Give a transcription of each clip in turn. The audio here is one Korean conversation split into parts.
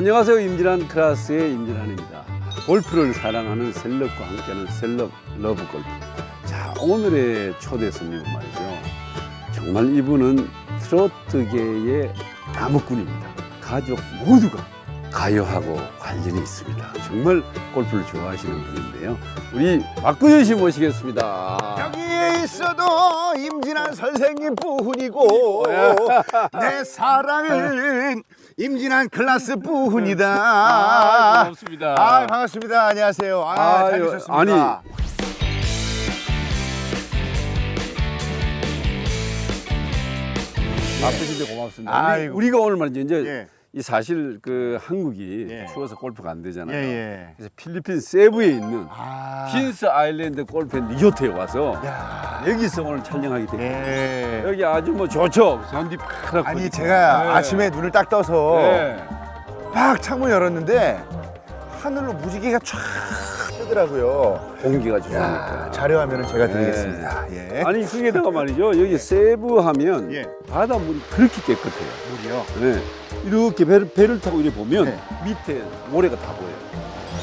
안녕하세요. 임진한 클라스의 임진한입니다. 골프를 사랑하는 셀럽과 함께하는 셀럽 러브 골프. 자, 오늘의 초대 손님은 말이죠. 정말 이분은 트로트계의 나무꾼입니다. 가족 모두가 가요하고 관련이 있습니다. 정말 골프를 좋아하시는 분인데요. 우리 박근현 씨 모시겠습니다. 여기에 있어도 임진한 선생님 뿐이고 내 사랑은 임진한 클라스 뿐이다. 아, 고맙습니다. 아, 반갑습니다. 안녕하세요. 아, 잘 아유, 계셨습니까? 아니. 바쁘신데 고맙습니다. 우리, 아이고. 우리가 오늘 말이죠. 이제 예. 이 사실 그 한국이 예. 추워서 골프가 안 되잖아요. 예, 예. 그래서 필리핀 세부에 있는 아. 핀스 아일랜드 골프 앤 리조트에 와서 야. 여기서 오늘 촬영하게 됐고 예. 여기 아주 뭐 좋죠. 잔디 파랗고. 아니 제가 네. 아침에 눈을 딱 떠서 네. 막 창문 열었는데 하늘로 무지개가 쫙 뜨더라고요. 공기가 좋으니까. 야, 자료화면은 제가 네. 드리겠습니다. 예. 아니 그게다가 말이죠. 여기 세부 하면 예. 바닷물이 그렇게 깨끗해요. 물이요. 네. 이렇게 배를, 배를 타고 이렇게 보면 네. 밑에 모래가 다 보여요.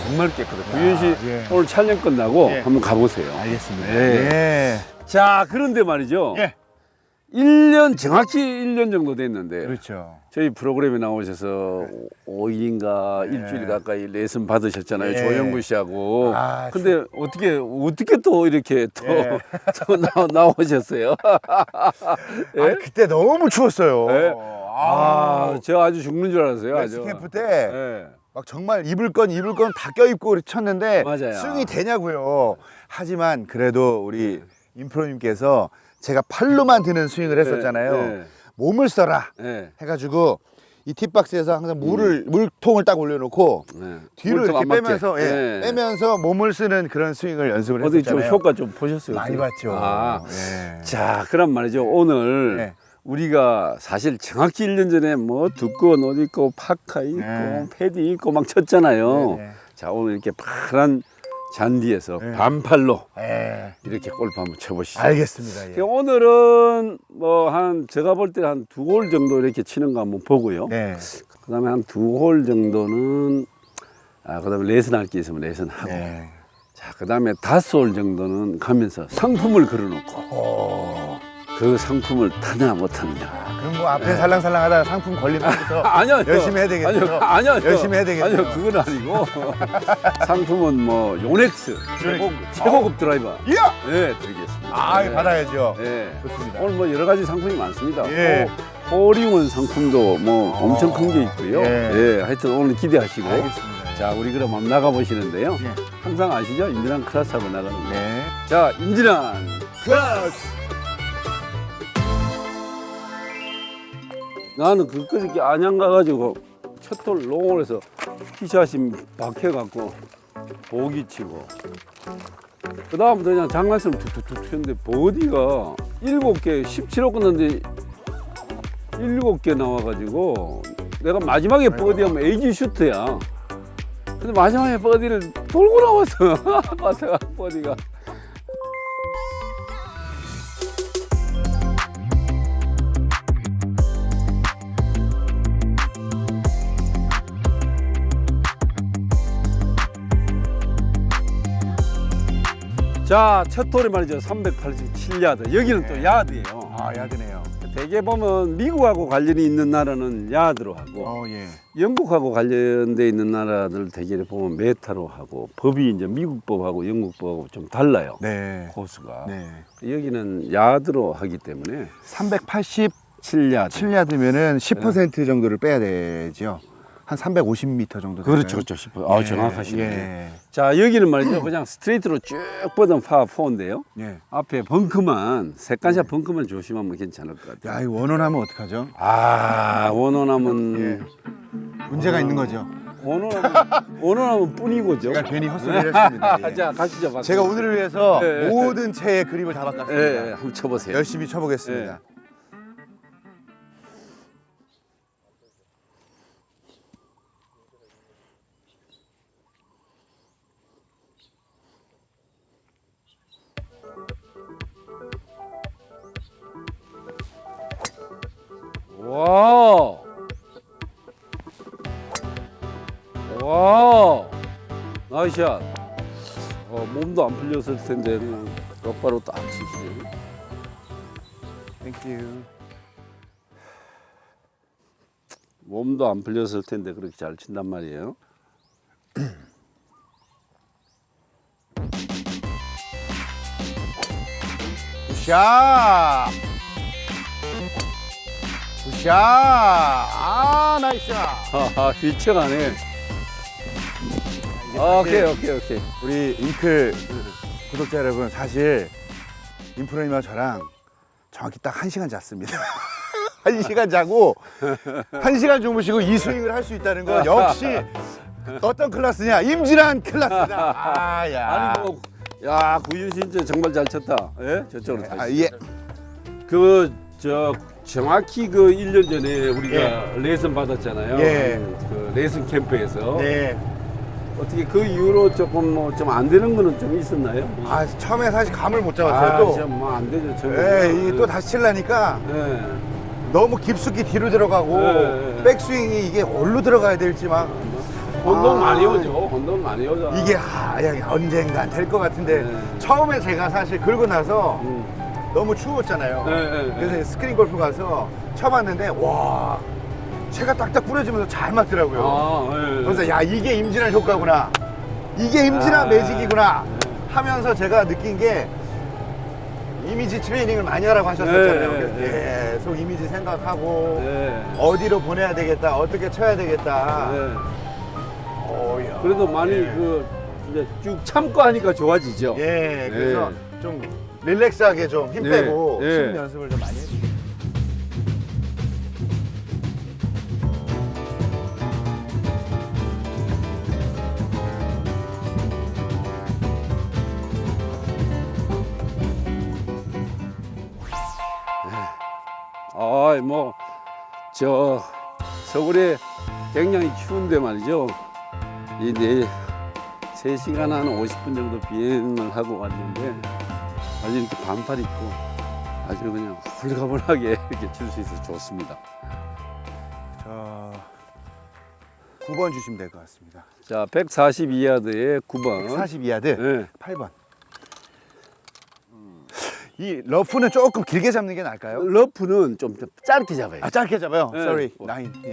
정말 깨끗해요. 구현 씨 예. 오늘 촬영 끝나고 예. 한번 가보세요. 알겠습니다. 네. 예. 자, 그런데 말이죠. 예. 1년, 정확히 1년 정도 됐는데 그렇죠. 저희 프로그램에 나오셔서 오 5일인가 네. 일주일 가까이 레슨 받으셨잖아요. 예. 조영구 씨하고. 아, 근데 어떻게, 어떻게 또 이렇게 또, 예. 또 나, 나오셨어요? 예? 아니, 그때 너무 추웠어요. 예. 아, 아, 제가 아주 죽는 줄 알았어요. 아주. 스캠프 때 막 예. 정말 입을 건 입을 건 다 껴입고 쳤는데 맞아요. 스윙이 되냐고요. 하지만 그래도 우리 임프로님께서 제가 팔로만 드는 스윙을 했었잖아요. 예. 몸을 써라 예. 해가지고 이 팁박스에서 항상 물을 물통을 딱 올려놓고 예. 뒤로 물통 이렇게 안 맞게. 빼면서 예, 예. 빼면서 몸을 쓰는 그런 스윙을 연습을 어디 좀 했었잖아요. 효과 좀 보셨어요? 많이 어떻게? 봤죠. 아. 예. 자, 그럼 말이죠. 오늘 네. 우리가 사실 정확히 1년 전에 뭐 두꺼운 옷 입고 파카 입고 네. 패디 입고 막 쳤잖아요. 네, 네. 자, 오늘 이렇게 파란 잔디에서 네. 반팔로 예. 이렇게 골프 한번 쳐보시죠. 알겠습니다. 예. 그럼 오늘은 뭐 한 제가 볼 때 한 두 홀 정도 이렇게 치는 거 한번 보고요. 네. 그다음에 한 두 홀 정도는 아 그다음에 레슨 할 게 있으면 레슨 하고 네. 자 그다음에 다섯 홀 정도는 가면서 상품을 걸어놓고 오. 그 상품을 타냐 못하느냐 아, 그럼 뭐 앞에 살랑살랑하다가 상품 걸리면 부터 아니요 열심히 해야 되겠죠. 아니요 아니요 아니요. 열심히 해야 되겠죠. 아니요 그건 아니고 상품은 뭐 요넥스 최고, 최고급 드라이버 이야! 네 드리겠습니다 아, 네. 받아야죠. 네. 좋습니다. 오늘 뭐 여러 가지 상품이 많습니다. 예. 호- 홀링원 상품도 뭐 어. 엄청 큰 게 있고요. 예. 예. 하여튼 오늘 기대하시고. 알겠습니다. 자, 우리 그럼 한번 나가 보시는데요. 예. 항상 아시죠? 임진한 클래스하고 나가는 거. 네. 자, 임진한 클래스. 나는 그 그저께 안양 가가지고 첫홀 롱홀에서 티샷이 박혀갖고 보기 치고. 그 다음부터 그냥 장난처럼 툭툭툭 쳤는데 버디가 일곱 개 17호 끝났는데 일곱 개 나와가지고 내가 마지막에 버디하면 에이지 슈트야. 근데 마지막에 버디를 돌고 나왔어. 바다가 버디가 자, 첫 홀이 말이죠. 387야드. 여기는 또 야드예요. 아, 야드네요. 대개 보면 미국하고 관련이 있는 나라는 야드로 하고 어, 예. 영국하고 관련돼 있는 나라들 대개 보면 메타로 하고 법이 이제 미국법하고 영국법하고 좀 달라요. 네. 코스가. 네. 여기는 야드로 하기 때문에 387야드면은 7야드. 10% 정도를 빼야 되죠. 한 350m 정도. 그렇죠, 될까요? 그렇죠. 싶어요. 아, 예, 정확하시네. 예. 자, 여기는 말이죠. 그냥 스트레이트로 쭉 뻗은 파4인데요. 예. 앞에 벙커만 세간샷 벙커만 조심하면 괜찮을 것 같아요. 야, 이거 원원하면 어떡하죠? 아 원원하면 예. 문제가 있는 거죠. 원원하면 원원하면 뿐이고죠. 제가 괜히 헛소리를 했습니다. 예. 자 가시죠. 박수. 제가 오늘을 위해서 예, 예. 모든 채의 그립을 다 예, 바꿨습니다. 예, 한번 쳐보세요. 열심히 쳐보겠습니다. 와. 나이샷. 어, 몸도 안 풀렸을 텐데 그냥 똑바로 딱 치시네. 땡큐. 몸도 안 풀렸을 텐데 그렇게 잘 친단 말이에요. 굿샷. 굿샷. 아, 나이스 샷. 하하 휘청하네. 아, 오케이 오케이 오케이. 우리 잉클 구독자 여러분 사실 인프로님과 저랑 정확히 딱 한시간 잤습니다. 한시간 자고 한시간 주무시고 이 스윙을 할 수 있다는 건 역시 어떤 클래스냐? 임진한 클래스다. 아, 야. 아니 뭐, 야 구윤 진짜 정말 잘 쳤다. 예? 저쪽으로 다시. 아, 예. 그 저 정확히 그 1년 전에 우리가 레슨 받았잖아요. 예. 그 레슨 캠프에서 네. 어떻게 그 이후로 조금 뭐 좀 안 되는 거는 좀 있었나요? 아, 처음에 사실 감을 못 잡았어요. 아, 또. 진짜 뭐 안 되죠. 저. 예, 이게 또 다시 칠라니까 예. 너무 깊숙이 뒤로 들어가고 네. 백스윙이 이게 어디로 들어가야 될지 막 혼돈 아. 많이 오죠. 혼돈 많이 오죠. 이게 아, 야, 언젠간 될 것 같은데 네. 처음에 제가 사실 긁고 나서 음. 너무 추웠잖아요. 네, 네, 네. 그래서 스크린 골프 가서 쳐봤는데 와 채가 딱딱 부러지면서 잘 맞더라고요. 아, 예. 그래서 야 이게 임진한 효과구나. 이게 임진한 아, 매직이구나 네. 하면서 제가 느낀 게 이미지 트레이닝을 많이 하라고 하셨었잖아요. 네, 그래서 네. 계속 이미지 생각하고 예. 어디로 보내야 되겠다, 어떻게 쳐야 되겠다. 예. 어이야. 그래도 많이 예. 그 이제 쭉 참고 하니까 좋아지죠. 예, 그래서 예. 좀 릴렉스하게 좀 힘 예, 빼고 예. 치는 연습을 좀 많이 해주세요. 아, 뭐, 저, 서울에 굉장히 추운데 말이죠. 이 네, 3시간 한 50분 정도 비행을 하고 왔는데, 아주 이렇게 반팔 입고 아주 그냥 홀가분하게 이렇게 칠 수 있어서 좋습니다. 자, 9번 주시면 될 것 같습니다. 자, 142야드의 9번. 42야드, 네. 8번. 이 러프는 조금 길게 잡는 게 나을까요? 러프는 좀 짧게 잡아요. 아 짧게 잡아요. 네. Sorry, 나인. 예.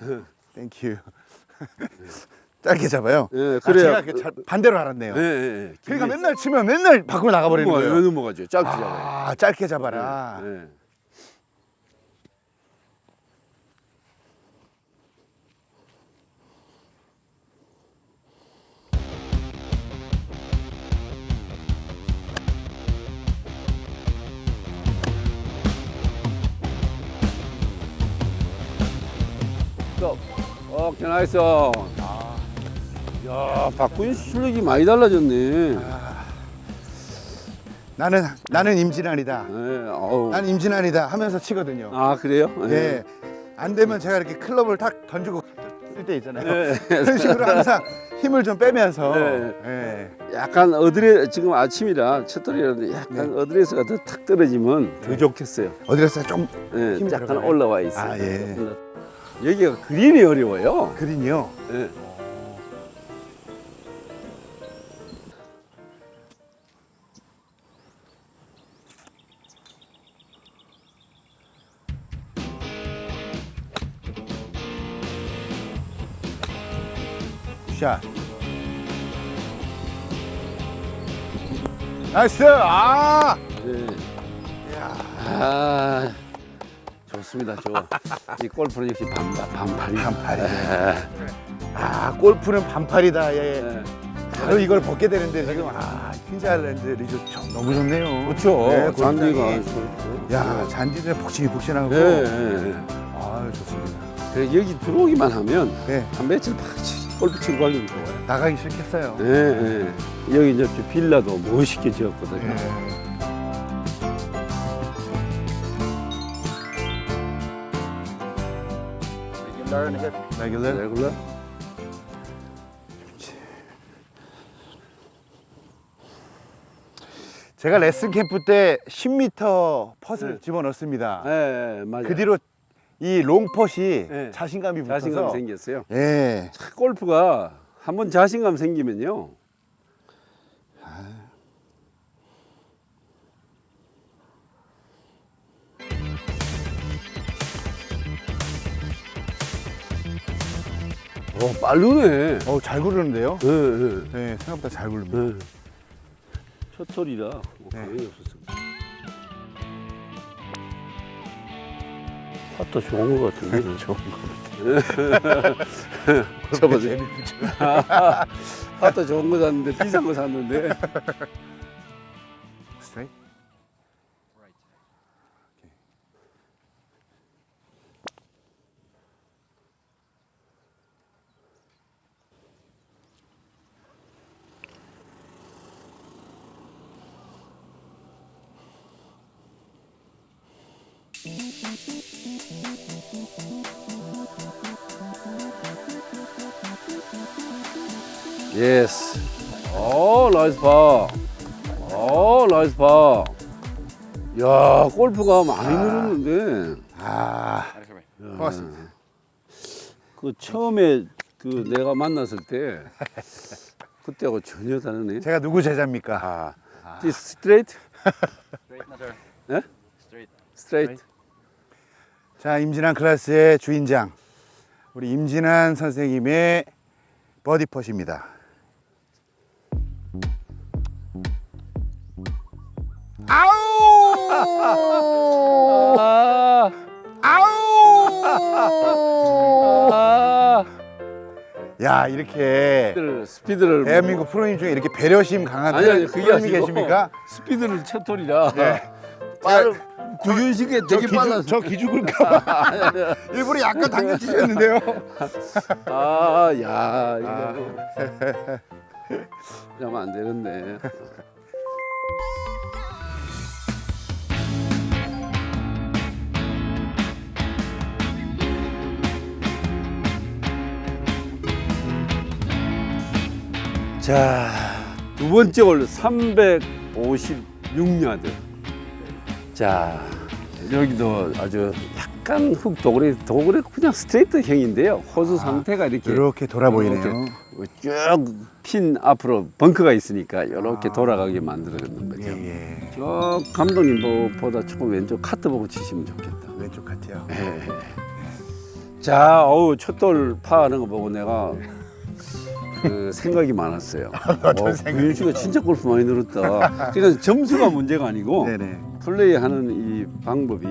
Thank you. 짧게 잡아요. 예, 아, 그래요. 제가 그 잘- 반대로 알았네요. 예, 예, 예. 그러니까 맨날 치면 맨날 밖으로 나가버리는 넘어가요. 거예요. 넘어가죠. 짧게 잡아요. 아, 짧게 잡아라. 예. 스톱. 오케이, 나이스. 야, 박구윤 씨 실력이 많이 달라졌네. 나는 나는 임진환이다. 네, 어우. 난 임진환이다 하면서 치거든요. 아, 그래요? 예. 안 되면 제가 이렇게 클럽을 탁 던지고 쓸 때 있잖아요. 예. 그런 식으로 항상 힘을 좀 빼면서 네. 예. 약간 어드레 지금 아침이라 첫돌이라는데 약간 어드레스가 더 탁 떨어지면 더 좋겠어요. 어디서 좀 예, 힘이 약간 들어가요? 올라와 있어요. 아, 예. 여기가 그린이 어려워요. 그린이요. 예. 샷. 나이스. 아. 예. 야. 아, 좋습니다. 좋아. 이 골프는 역시 반발, 반팔이. 반팔이네. 예. 아, 골프는 반팔이다. 예. 예. 바로 이걸 벗게 되는데 지금 아, 퀸즈 아일랜드 리조트 참 너무 좋네요. 그렇죠. 네, 잔디가. 골프장이. 야, 잔디들 복싱복싱하고. 예, 예, 예. 아, 좋습니다. 그래, 여기 들어오기만 하면 네. 한 며칠 막 치- 골프 치고 가기는 좋아요. 나가기 싫겠어요. 예, 예. 여기 이제 저 빌라도 멋있게 지었거든요. 예. 레귤러. 레귤러? 제가 레슨 캠프 때 10m 펫을 네. 집어넣습니다. 예, 예, 맞아요. 그 뒤로 이 롱펫이 네. 자신감이 붙어서 자신감이 생겼어요. 예. 참 골프가 한번 자신감 생기면요. 어, 빠르네. 어, 잘 구르는데요? 예, 예. 네, 생각보다 잘 구릅니다. 네. 첫 털이라 뭐 네. 감흥이 없었어. 팥도 좋은 것 같은데. 좋은 저거 재밌죠. 팥도 좋은 거 샀는데 비싼 거 샀는데. 예스. 오 나이스 파. 오 나이스 파. 야 골프가 많이 늘었는데. 아, 고맙습니다. 그 처음에 그 내가 만났을 때 그때하고 전혀 다르네. 제가 누구 제자입니까? 아, 스트레이트? 예? Straight. 스트레이트. 자, 임진환 클래스의 주인장. 우리 임진환 선생님의 버디 퍼십니다. 아우! 아, 아우! 아. 야, 이렇게 스피드를, 스피드를 대한민국 프로님 중에 이렇게 배려심 강한 아니 아니 그게 프로님이 아니고 계십니까? 스피드를 첫 톨이라 네. 빠르 구윤식에 저 되게 빨라서 기죽, 저 기죽을까 봐 일부러 약간 당겨치셨는데요. 아야 이거 이러면 안 되는데 자 두 번째 홀 356야드 자 여기도 아주 약간 훅 도그레 도그레 그냥 스트레이트 형인데요 호수 상태가 이렇게 이렇게 돌아 보이네요. 쭉 핀 앞으로 벙커가 있으니까 이렇게 돌아가게 만들어놓는 거죠. 예, 예. 저 감독님 보다 조금 왼쪽 카트 보고 치시면 좋겠다. 왼쪽 같아요. 예. 자, 어우 첫돌 파하는 거 보고 내가 그 생각이 많았어요. 어, 구윤 씨가 진짜 골프 많이 늘었다. 그러니까 점수가 문제가 아니고 네네. 플레이하는 이 방법이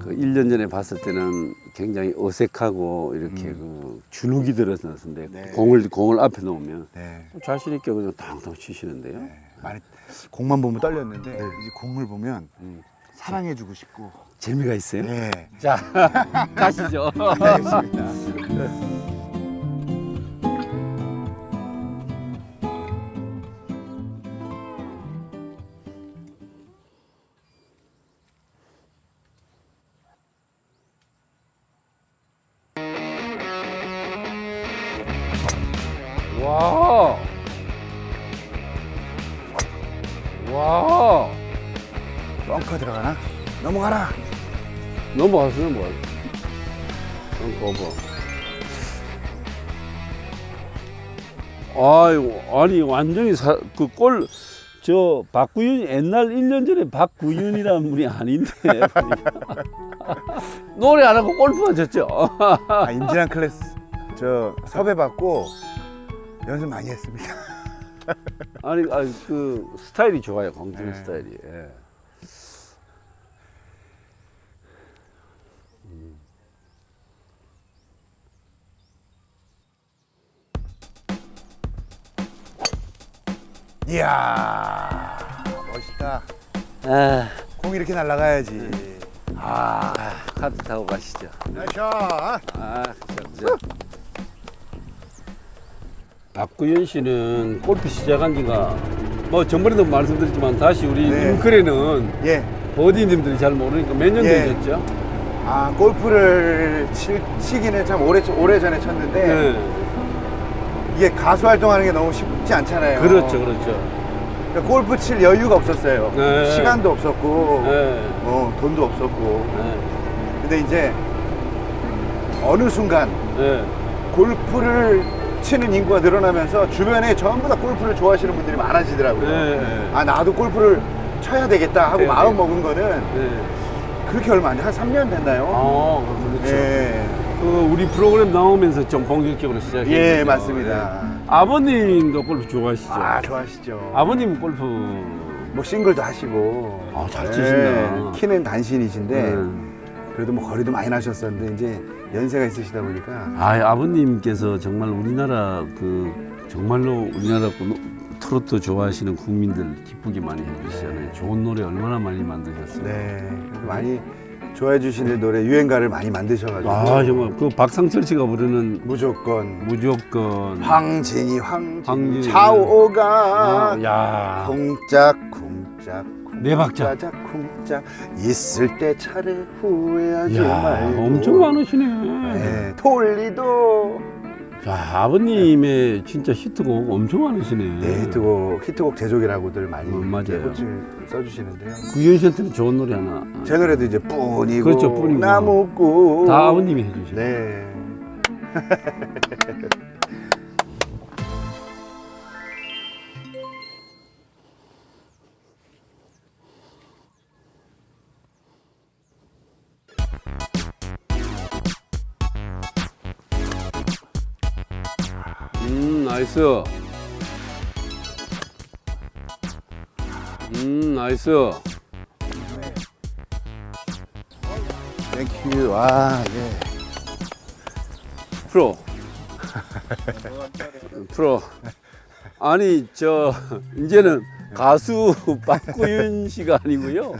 그 1년 전에 봤을 때는 굉장히 어색하고 이렇게 그 주눅이 들었었는데 네. 공을 공을 앞에 놓으면 네. 자신 있게 그냥 당당 치시는데요. 네. 많이 공만 보면 떨렸는데 네. 이제 공을 보면 음. 사랑해주고 싶고. 재미가 있어요. 네. 자 가시죠. 와. 아유, 아니, 완전히 사, 그 골, 저, 박구윤, 옛날 1년 전에 박구윤이라는 분이 아닌데. 노래 안 하고 골프만 쳤죠. 아, 임진환 클래스 저 섭외 받고 연습 많이 했습니다. 아니, 아니, 그, 스타일이 좋아요, 광준 네. 스타일이. 예. 이야 멋있다. 아, 공 이렇게 날아가야지. 아, 카드 타고 가시죠. 나이샷. 아, 그죠. 박구현 씨는 골프 시작한 지가 뭐 전번에도 말씀드렸지만 다시 우리 네. 인크레는 예. 버디님들이 잘 모르니까 몇 년 예. 되셨죠? 아 골프를 치, 치기는 참 오래 오래 전에 쳤는데 네. 이게 가수 활동하는 게 너무 쉽지 않잖아요. 그렇죠, 그렇죠. 그러니까 골프 칠 여유가 없었어요. 네. 시간도 없었고, 네. 어, 돈도 없었고. 네. 근데 이제 어느 순간 네. 골프를 치는 인구가 늘어나면서 주변에 전부 다 골프를 좋아하시는 분들이 많아지더라고요. 네. 아 나도 골프를 쳐야 되겠다 하고 네, 마음 네. 먹은 먹은 거는 네. 그렇게 얼마 안 돼. 한 3년 됐나요? 아, 그렇죠. 예. 그 우리 프로그램 나오면서 좀 본격적으로 시작했죠. 예, 맞습니다. 아버님도 골프 좋아하시죠? 아, 좋아하시죠. 아버님 골프 뭐 싱글도 하시고. 아, 잘 예, 치신다. 키는 단신이신데 네. 그래도 뭐 거리도 많이 나셨었는데 이제 연세가 있으시다 보니까 아, 아버님께서 정말 우리나라 그 정말로 우리나라 그 트로트 좋아하시는 국민들 기쁘게 많이 해주시잖아요. 좋은 노래 얼마나 많이 만드셨어요. 네. 그래도 많이 좋아해 주시는 노래 유행가를 많이 만드셔가지고. 아 정말. 그 박상철 씨가 부르는 무조건. 무조건. 황진이 황진이. 황진이. 좌오가 아, 야. 쿵짝 쿵짝 네 박자. 쿵짝 쿵짝. 있을 때 차례 후회하지 야, 말고. 엄청 많으시네. 네, 돌리도 자, 아버님의 진짜 히트곡 엄청 많으시네. 네, 히트곡 히트곡 제조기라고들 많이 음, 맞아요. 이렇게 호칭 써주시는데요. 구현 씨한테는 좋은 노래 하나. 제 노래도 이제 뿐이고 그렇죠, 뿐이고. 나무꾼 다 아버님이 해주시네. 네. 나이스. 음, 나이스. 땡큐. 아, 예. 프로. 프로. 아니, 저, 이제는 가수 박구윤 씨가 아니고요.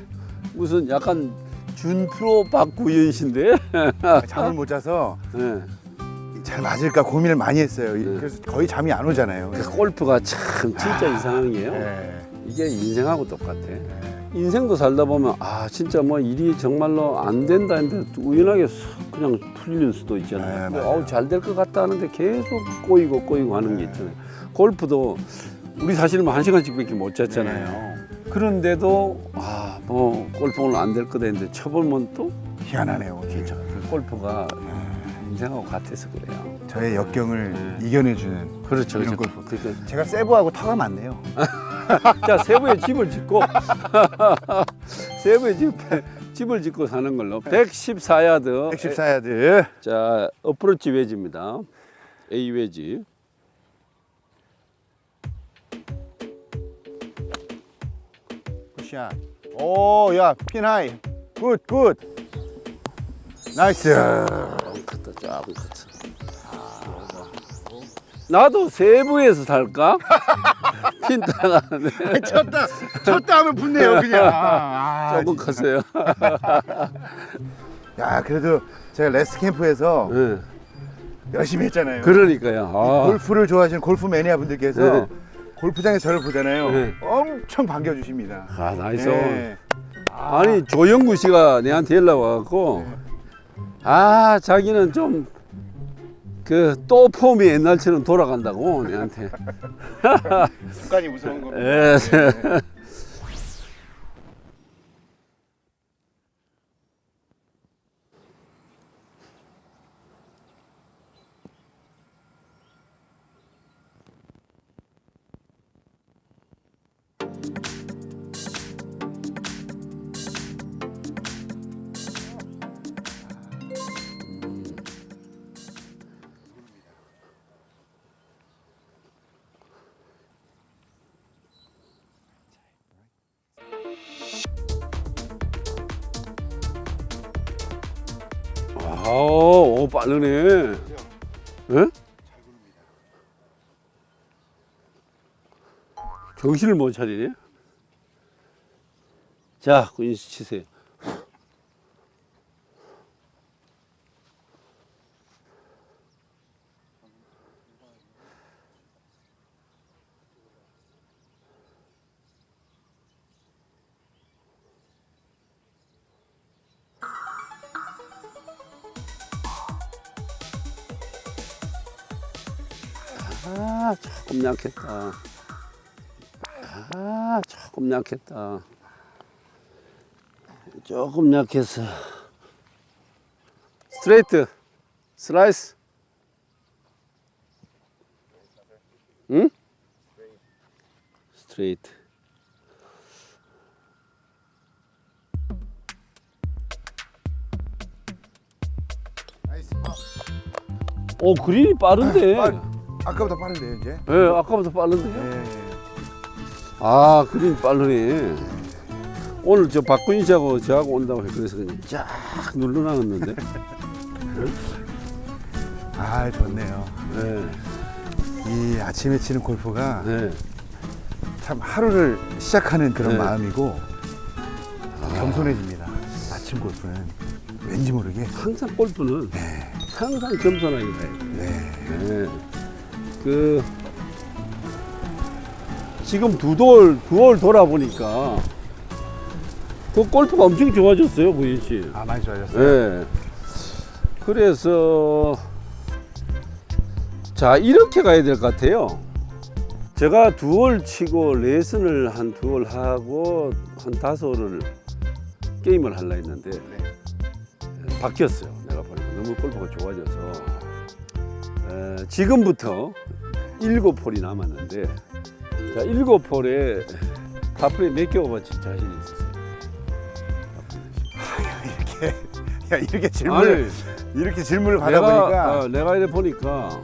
무슨 약간 준 프로 박구윤 씨인데. 잠을 못 자서 네. 잘 맞을까 고민을 많이 했어요. 네. 그래서 거의 잠이 안 오잖아요. 그 골프가 참 진짜 이상한 게요. 네. 이게 인생하고 똑같아. 인생도 살다 보면 아 진짜 뭐 일이 정말로 안 된다 했는데 우연하게 싹 그냥 풀리는 수도 있잖아요. 네, 맞아요. 어우 잘 될 것 같다 하는데 계속 꼬이고 꼬이고 하는 게 있잖아요. 골프도 우리 사실은 뭐한 시간씩밖에 못 잤잖아요. 네. 그런데도 아뭐 골프 오늘 안 될 거다 했는데 쳐보면 또 희한하네요. 괜찮아. 그 골프가 인생하고 같아서 그래요. 저의 역경을 네. 이겨내주는 그렇죠. 이런 그렇죠. 골프. 그러니까 제가 세부하고 터가 많네요. 자 세부에 집을 짓고 세부에 집, 집을 짓고 사는 걸로 114야드 114야드. 자 어프로치 웨지입니다 A 웨지 굿샷. 오, 야, 핀 하이. 굿, 굿. 나이스. 조금 컸어 나도 세부에서 살까? 핀타가 쳤다. 쳤다 하면 붙네요, 그냥. 아, 조금 컸어요 야, 그래도 제가 레스 캠프에서 네. 열심히 했잖아요. 그러니까요 아, 골프를 좋아하시는 골프 매니아 분들께서 네. 골프장에서 저를 보잖아요. 네. 엄청 반겨주십니다. 아 나이스 네. 아니 조영구 씨가 내한테 연락 와갖고 아 자기는 좀 그 또 폼이 옛날처럼 돌아간다고 내한테 습관이 무서운 겁니다. 예. 네. 빠르네 예? 정신을 못 차리네. 자 군인 씨 치세요 약했다. 아 조금 약했다. 조금 약했어 스트레이트. 슬라이스. 응? 스트레이트. 오 그린이 빠른데. 빠- 아까보다 빠른데요 이제. 예, 아까보다 빠른데. 예. 아 그린 빠르네. 오늘 저 박근희 씨하고 저하고 온다고 해 그래서 그냥 쫙 눌러놨는데. 아 좋네요. 네, 이 아침에 치는 골프가 네. 참 하루를 시작하는 그런 네. 마음이고 겸손해집니다. 아침 골프는 왠지 모르게 항상 골프는 항상 겸손하게 가야 돼. 네. 네. 그 지금 두돌 두월 돌아보니까 그 골프가 엄청 좋아졌어요, 구인 씨. 아 많이 좋아졌어요. 네. 그래서 자 이렇게 가야 될 것 같아요. 제가 두월 치고 레슨을 한 두월 하고 한 다섯을 게임을 하려 했는데 네. 바뀌었어요. 내가 보니까 너무 골프가 좋아져서 에, 지금부터 일곱 홀이 남았는데 자 일곱 홀에 파프레 몇개 오버 칠 자신 있으세요? 이렇게 야 이렇게 질문을 이렇게 질문을 받아 내가 보니까 어, 내가 이래 보니까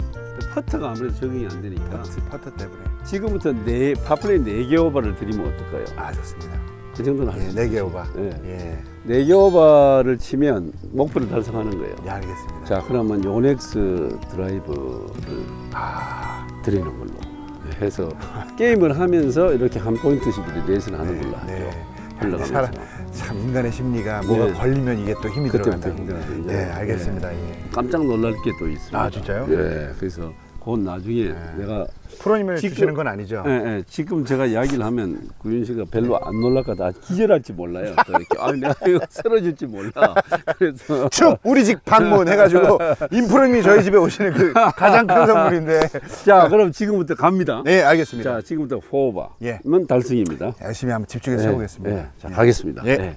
퍼트가 아무래도 적응이 안 되니까 퍼터 때문에 지금부터 네 파플레이 네개 오버를 드리면 어떨까요? 아 좋습니다. 그 정도는 예, 있어요. 네개 오바. 예. 예. 네개 오버를 치면 목표를 달성하는 거예요. 예, 알겠습니다. 자 그러면 요넥스 드라이브를 아, 드리는 걸로 해서 게임을 하면서 이렇게 한 포인트씩 이렇게 레슨 하는 걸로 하죠. 네. 흘러가면서. 사람, 참 인간의 심리가 뭐가 네. 걸리면 이게 또 힘이 그때부터 들어간다. 힘들어요. 네, 알겠습니다. 예. 깜짝 놀랄 게 또 있습니다. 아, 진짜요? 예. 그래서 곧 나중에 네. 내가 프로님을 지금- 주시는 건 아니죠? 예, 예. 지금 제가 이야기를 하면 구윤 씨가 별로 안 놀랄까다 기절할지 몰라요. 또 이렇게 아 내가 이거 쓰러질지 몰라. 그래서 축 우리 집 방문 해가지고 인프로님이 저희 집에 오시는 그 가장 큰 선물인데. 자 그럼 지금부터 갑니다. 네, 알겠습니다. 자 지금부터 포오바는 예. 달성입니다. 열심히 한번 집중해서 쳐보겠습니다. 예, 자 가겠습니다. 예. 예.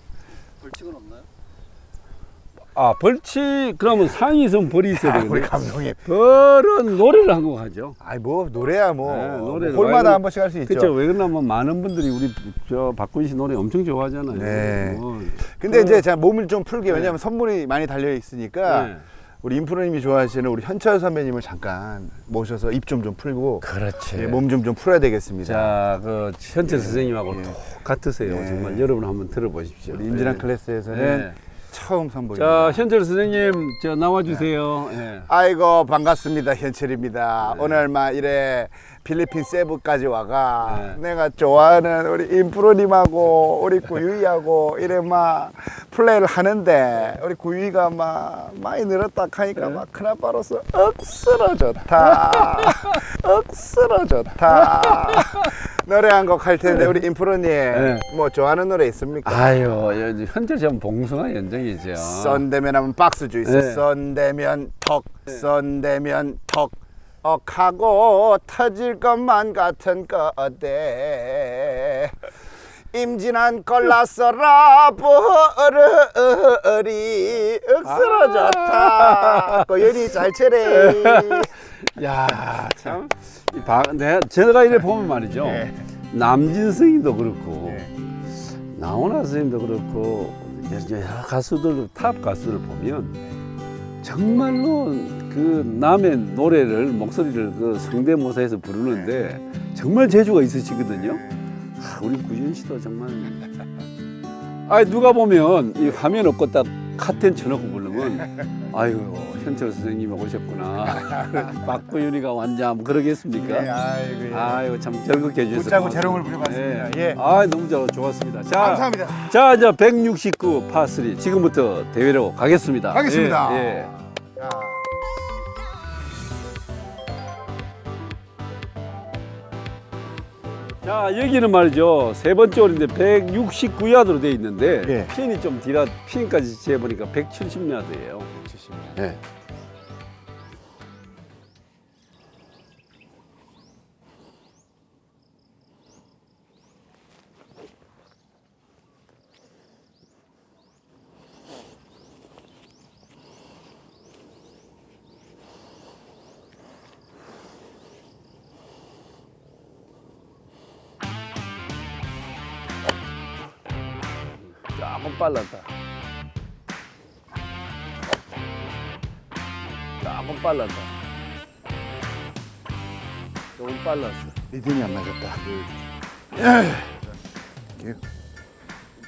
아 벌칙 그러면 상위선 벌이 있어야 아, 우리 되겠네. 감독님. 벌은 노래를 한 곡 하죠. 아이 뭐 노래야 뭐, 네, 뭐 노래를 홀마다 와이드- 한 번씩 할 수 있죠. 그렇죠. 왜 그러냐면 많은 분들이 우리 저 박군 씨 노래 엄청 좋아하잖아요. 네. 뭐, 근데 그- 이제 제가 몸을 좀 풀게 왜냐하면 선물이 많이 달려 있으니까 네. 우리 인프로님이 좋아하시는 우리 현철 선배님을 잠깐 모셔서 입 좀 좀 풀고 그렇지. 예, 몸좀 좀 풀어야 되겠습니다. 자, 그 현철 선생님하고 예. 똑같으세요. 예. 정말 여러분 한번 들어보십시오. 우리 임진환 예. 클래스에서는 네. 처음 선보입니다. 자, 현철 선생님, 저 나와주세요. 예. 아이고 반갑습니다 현철입니다. 오늘 막 이래 필리핀 세부까지 와가 네. 내가 좋아하는 우리 인프로님하고 우리 구유이하고 이래 막 플레이를 하는데 우리 구유이가 막 많이 늘었다 하니까 막 큰아빠로서 억수로 좋다. 억수로 좋다. 노래 한 곡 할 텐데 우리 인프로님 뭐 좋아하는 노래 있습니까? 아유, 여- 현철 씨는 봉숭아 연정이죠. 썬대면 하면 박수 주있어 네. 썬대면 턱 썬대면 턱. 억하고 터질 것만 같은 거대 임진한 걸라서라 버르리 억수로 좋다 고연이 잘 쳐래 야, 참. 이 바, 내가, 이래 보면 말이죠. 네. 남진 스님도 그렇고, 네. 나훈아 스님도 그렇고, 여러 가수들, 탑 가수를 보면, 정말로 그 남의 노래를, 목소리를 그 성대모사해서 부르는데, 정말 재주가 있으시거든요. 아, 우리 구준 씨도 정말. 아 누가 보면 이 화면 없고 딱 카텐 쳐놓고 부르면 아유 현철 선생님이 오셨구나 박구윤이가 왔냐 뭐 그러겠습니까? 네, 아이고 예. 아유 참 즐겁게 해주셔서 웃자고 고맙습니다. 재롱을 부려봤습니다. 예. 아 너무 잘 좋았습니다. 자, 감사합니다 자 이제 169 파3 지금부터 대회로 가겠습니다. 가겠습니다 예, 예. 자. 자 여기는 말이죠 세 번째 홀인데 169야드로 돼 있는데 예. 핀이 좀 뒤라 핀까지 재보니까 170야드예요. 70년. 네. 조금 빨랐다. 조금 빨랐다. 조금 빨랐어. 리듬이 안 맞았다. 예.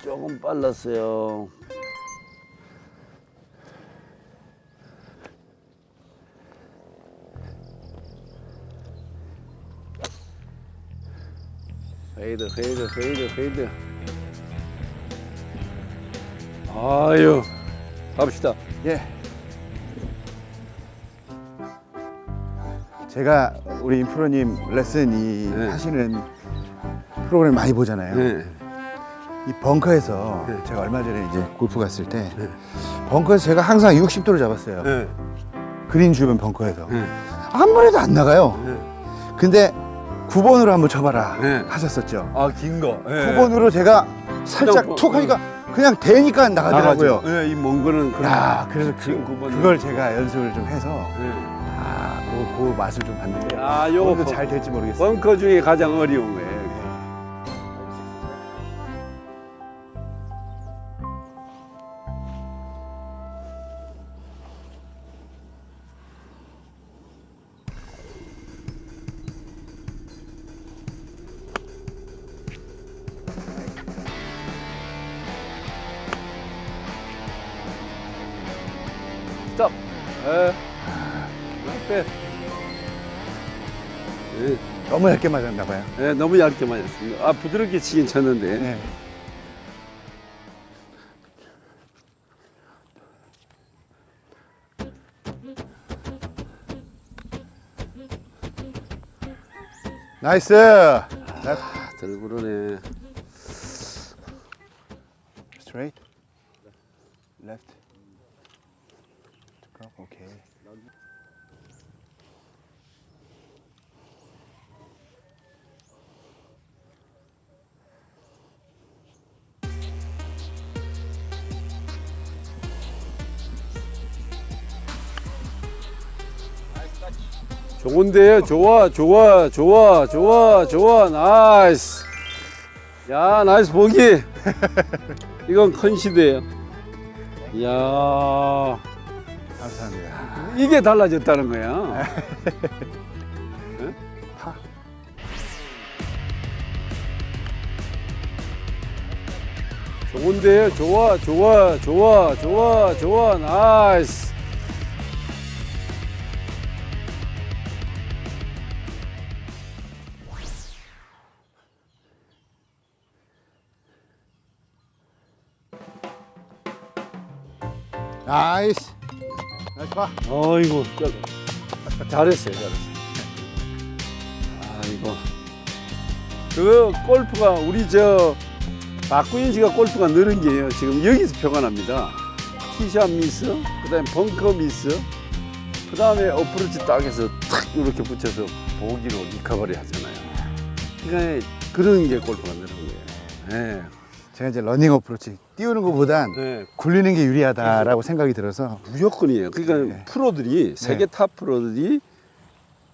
조금 빨랐어요. 페이드, 페이드, 페이드, 페이드. 아유, 갑시다. 예. 제가 우리 인프로님 레슨 이 네. 하시는 프로그램 많이 보잖아요. 네. 이 벙커에서 네. 제가 얼마 전에 이제 골프 갔을 때 벙커에서 제가 항상 60도를 잡았어요. 네. 그린 주변 벙커에서 네. 한 번에도 안 나가요. 네. 근데 9번으로 한번 쳐봐라 네. 하셨었죠. 아, 긴 거. 네. 9번으로 제가 살짝 툭 뭐, 하니까 그냥 되니까 나가더라고요. 네, 이먼 거는 그런 야, 그래서 그, 지금 9번. 그걸 제가 연습을 좀 해서 네. 아, 그, 그 맛을 좀 봤는데 아, 요거 오늘도 잘 될지 모르겠어요. 벙커 중에 가장 어려운 거예요. 너무 얇게 맞았나 봐요. 네, 너무 얇게 맞았습니다. 아, 부드럽게 치긴 쳤는데. 네. 나이스. 아, 들구르네. 좋은데요. 좋아, 좋아, 좋아, 좋아, 좋아. 나이스. 야, 나이스 보기. 이건 큰 시대예요. 이야, 감사합니다. 이게 달라졌다는 거야. 파. 좋은데요. 좋아, 좋아, 좋아, 좋아, 좋아. 나이스. 나이스. 나이스 파. 아이고, 저- 잘했어요, 잘했어요. 아이고. 그 골프가 우리 저 박구인 씨가 골프가 느는 게요. 지금 여기서 표가 납니다. 티샷 미스, 그다음에 벙커 미스, 그다음에 어프로치 딱 해서 탁 이렇게 붙여서 보기로 리커버리 하잖아요. 그러니까 그런 게 골프가 느는 거예요. 제가 이제 러닝 어프로치 띄우는 것보단 네. 네. 굴리는 게 유리하다라고 생각이 들어서 무조건이에요. 그러니까 네. 프로들이 세계 탑 프로들이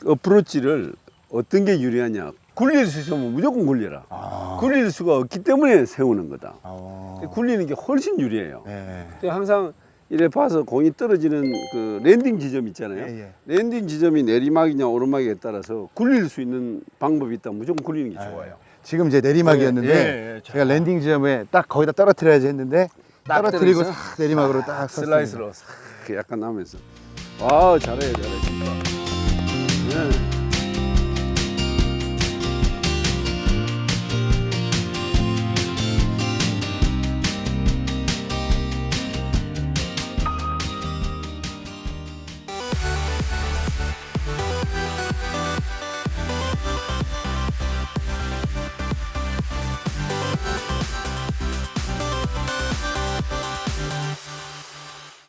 어프로치를 어떤 게 유리하냐? 굴릴 수 있으면 무조건 굴려라. 아. 굴릴 수가 없기 때문에 세우는 거다. 어. 굴리는 게 훨씬 유리해요. 네. 항상 이래 봐서 공이 떨어지는 그 랜딩 지점 있잖아요. 예, 예. 랜딩 지점이 내리막이냐 오르막에 따라서 굴릴 수 있는 방법이 있다면 무조건 굴리는 게 아, 좋아요. 지금 이제 내리막이었는데 예, 예, 예. 제가 랜딩 지점에 딱 거기다 떨어뜨려야지 했는데 딱 떨어뜨리고 떨어져서 싹 내리막으로 딱 섰습니다. 슬라이스로 싹 약간 나면서. 와 잘해 잘해 진짜. 네.